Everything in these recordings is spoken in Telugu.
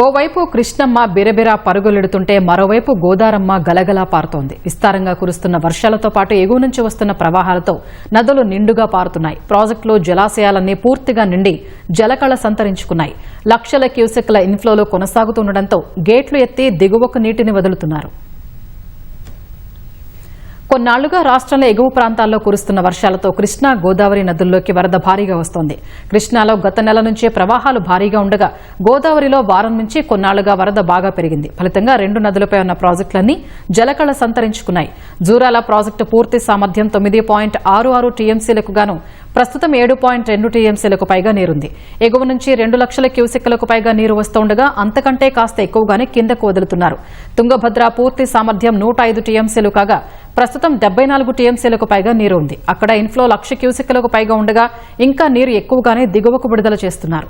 ఓవైపు కృష్ణమ్మ బిరబిరా పరుగులెడుతుంటే మరోవైపు గోదారమ్మ గలగలా పారుతోంది. విస్తారంగా కురుస్తున్న వర్షాలతో పాటు ఎగువ నుంచి వస్తున్న ప్రవాహాలతో నదులు నిండుగా పారుతున్నాయి. ప్రాజెక్టులో జలాశయాలన్నీ పూర్తిగా నిండి జలకళ సంతరించుకున్నాయి. లక్షల క్యూసెక్ల ఇన్ఫ్లోలో కొనసాగుతుండటంతో గేట్లు ఎత్తి దిగువకు నీటిని వదులుతున్నారు. కొన్నాళ్ళుగా రాష్ట్రంలో ఎగువ ప్రాంతాల్లో కురుస్తున్న వర్షాలతో కృష్ణా గోదావరి నదుల్లోకి వరద భారీగా వస్తోంది. కృష్ణాలో గత నెల నుంచే ప్రవాహాలు భారీగా ఉండగా గోదావరిలో వారం నుంచి కొన్నాళ్ళుగా వరద బాగా పెరిగింది. ఫలితంగా రెండు నదులపై ఉన్న ప్రాజెక్టులన్నీ జలకళ సంతరించుకున్నాయి. జూరాల ప్రాజెక్టు పూర్తి సామర్థ్యం తొమ్మిది పాయింట్ ఆరు ఆరు టీఎంసీలకు గాను ప్రస్తుతం ఏడు పాయింట్ రెండు టీఎంసీలకు పైగా నీరుంది. ఎగువ నుంచి రెండు లక్షల క్యూసెక్లకు పైగా నీరు వస్తుండగా అంతకంటే కాస్త ఎక్కువగానే కిందకు వదులుతున్నారు. తుంగభద్ర పూర్తి సామర్థ్యం నూట ఐదు టీఎంసీలు కాగా ప్రస్తుతం డెబ్బై నాలుగు టీఎంసీలకు పైగా నీరు ఉంది. అక్కడ ఇన్ఫ్లో లక్ష క్యూసెక్లకు పైగా ఉండగా ఇంకా నీరు ఎక్కువగానే దిగువకు విడుదల చేస్తున్నారు.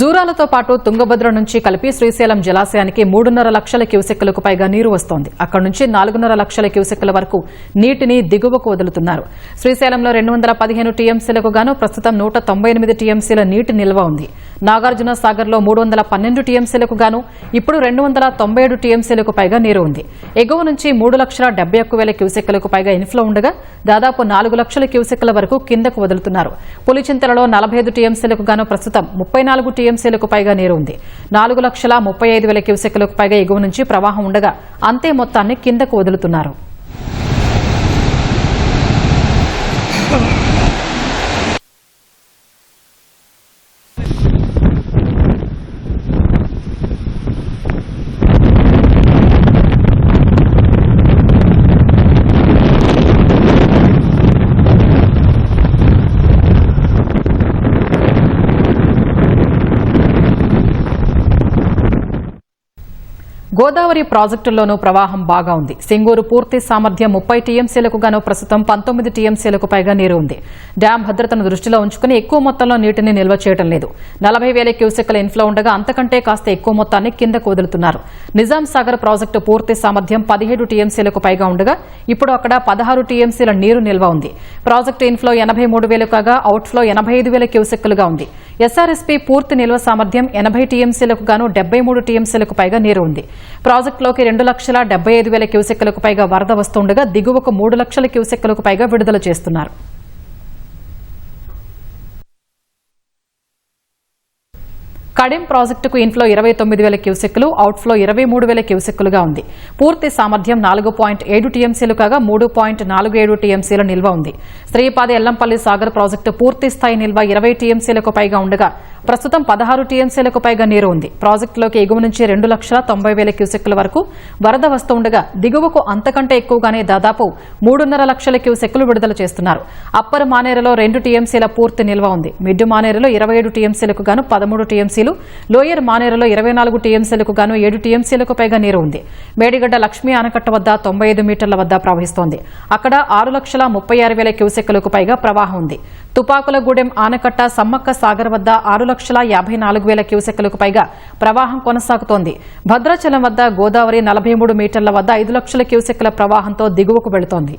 జూరాలతో పాటు తుంగభద్ర నుంచి కలిపి శ్రీశైలం జలాశయానికి మూడున్నర లక్షల క్యూసెక్కులకు పైగా నీరు వస్తోంది. అక్కడి నుంచి నాలుగున్నర లక్షల క్యూసెక్కుల వరకు నీటిని దిగువకు వదులుతున్నారు. శ్రీశైలంలో రెండు వందల పదిహేను టీఎంసీలకు గాను ప్రస్తుతం నూట తొంభై ఎనిమిది టీఎంసీల నీటి నిల్వ ఉంది. నాగార్జున సాగర్లో మూడు వందల పన్నెండు టీఎంసీలకు గాను ఇప్పుడు రెండు వందల తొంభై ఏడు టీఎంసీలకు పైగా నీరు ఉంది. ఎగువ నుంచి మూడు లక్షల డెబ్బై ఒక్క వేల క్యూసెక్కులకు పైగా ఇన్ఫ్లో ఉండగా దాదాపు నాలుగు లక్షల క్యూసెక్కుల వరకు కిందకు వదులుతున్నారు. పులిచింతలలో నలభై ఐదు టీఎంసీలకు గాను ప్రస్తుతం ముప్పై నాలుగు టీఎంసీలకు పైగా నీరు ఉంది. నాలుగు లక్షల ముప్పై ఐదు వేల క్యూసెక్లకు పైగా ఎగువ నుంచి ప్రవాహం ఉండగా అంతే మొత్తాన్ని కిందకు వదులుతున్నారు. గోదావరి ప్రాజెక్టుల్లోనూ ప్రవాహం బాగా ఉంది. సింగూరు పూర్తి సామర్థ్యం ముప్పై టీఎంసీలకు గాను ప్రస్తుతం పంతొమ్మిది టీఎంసీలకు పైగా నీరు ఉంది. డ్యాం భద్రతను దృష్టిలో ఉంచుకుని ఎక్కువ మొత్తంలో నీటిని నిల్వ చేయడం లేదు. నలభై వేల క్యూసెక్ల ఇన్ఫ్లో ఉండగా అంతకంటే కాస్త ఎక్కువ మొత్తాన్ని కిందకు వదులుతున్నారు నిజాం సాగర్ ప్రాజెక్టు పూర్తి సామర్థ్యం పదిహేడు టీఎంసీలకు పైగా ఉండగా ఇప్పుడు అక్కడ పదహారు టీఎంసీల నీరు నిల్వ ఉంది. ప్రాజెక్టు ఇన్ఫ్లో ఎనభై మూడు వేలు కాగా అవుట్ఫ్లో ఎనభై ఐదు వేల క్యూసెక్కులుగా ఉంది. ఎస్ఆర్ఎస్పీ పూర్తి నిల్వ సామర్థ్యం ఎనభై టీఎంసీలకు గాను డెబ్బై మూడు టీఎంసీలకు పైగా నీరు ఉంది. ప్రాజెక్టులోకి రెండు లక్షల డెబ్బై ఐదు వేల క్యూసెక్కులకు పైగా వరద వస్తుండగా దిగువకు మూడు లక్షల క్యూసెక్కులకు పైగా విడుదల చేస్తున్నారు. కడెం ప్రాజెక్టుకు ఇన్ఫ్లో ఇరవై తొమ్మిది వేల క్యూసెక్కులు అవుట్ఫ్లో ఇరవై మూడు వేల క్యూసెక్కులుగా ఉంది. పూర్తి సామర్థ్యం నాలుగు పాయింట్ ఏడు టీఎంసీలు కాగా మూడు పాయింట్ నాలుగు ఏడు టీఎంసీల నిల్వ ఉంది. శ్రీపాది ఎల్లంపల్లి సాగర్ ప్రాజెక్టు పూర్తి స్థాయి నిల్వ ఇరవై టీఎంసీలకు పైగా ఉండగా ప్రస్తుతం పదహారు టీఎంసీలకు పైగా నీరు ఉంది. ప్రాజెక్టులోకి ఎగువ నుంచి రెండు లక్షల తొంభై వేల క్యూసెక్కుల వరకు వరద వస్తుండగా దిగువకు అంతకంటే ఎక్కువగానే దాదాపు మూడున్నర లక్షల క్యూసెక్కులు విడుదల చేస్తున్నారు. అప్పర్ మానేరులో రెండు టీఎంసీల పూర్తి నిల్వ ఉంది. మిడ్డు మానేరులో ఇరవై ఏడు టీఎంసీలకు గాను పదమూడు టీఎంసీలు లోయర్ మానేరులో ఇరవై నాలుగు టీఎంసీలకు గాను ఏడు టీఎంసీలకు పైగా నీరు ఉంది. మేడిగడ్డ లక్ష్మీ ఆనకట్ట వద్ద తొంభై ఐదు మీటర్ల వద్ద ప్రవహిస్తోంది. అక్కడ ఆరు లక్షల ముప్పై ఆరు వేల క్యూసెక్కులకు పైగా ప్రవాహం ఉంది. తుపాకులగూడెం ఆనకట్ట సమ్మక్క సాగర్ వద్ద ఆరు లక్షల యాభై నాలుగు వేల క్యూసెక్కులకు పైగా ప్రవాహం కొనసాగుతోంది. భద్రాచలం వద్ద గోదావరి నలభై మూడు మీటర్ల వద్ద ఐదు లక్షల క్యూసెక్కుల ప్రవాహంతో దిగువకు వెళుతోంది.